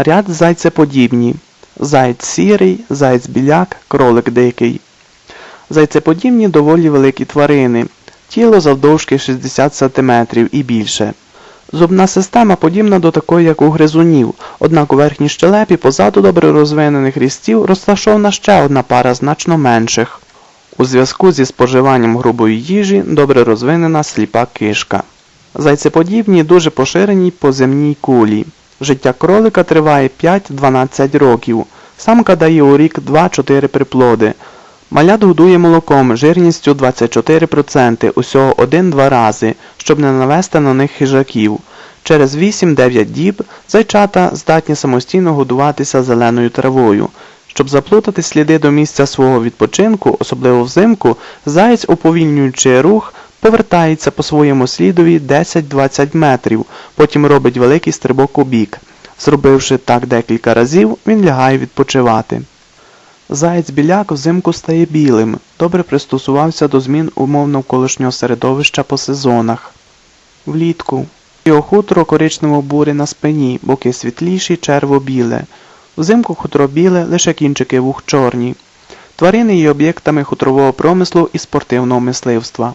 Ряд зайцеподібні. Заєць сірий, заєць біляк, кролик дикий. Зайцеподібні доволі великі тварини. Тіло завдовжки 60 см і більше. Зубна система подібна до такої, як у гризунів, однак у верхній щелепі позаду добре розвинених різців розташована ще одна пара значно менших. У зв'язку зі споживанням грубої їжі добре розвинена сліпа кишка. Зайцеподібні дуже поширені по земній кулі. Життя кролика триває 5-12 років. Самка дає у рік 2-4 приплоди. Малят годує молоком жирністю 24% усього 1-2 рази, щоб не навести на них хижаків. Через 8-9 діб зайчата здатні самостійно годуватися зеленою травою. Щоб заплутати сліди до місця свого відпочинку, особливо взимку, заєць, уповільнюючи рух, повертається по своєму слідові 10-20 метрів, потім робить великий стрибок у бік. Зробивши так декілька разів, він лягає відпочивати. Заєць біляк взимку стає білим, добре пристосувався до змін умов навколишнього середовища по сезонах. Влітку його хутро коричнево-буре на спині, боки світліші, черво-біле. Взимку хутро біле, лише кінчики вух чорні. Тварини є об'єктами хутрового промислу і спортивного мисливства.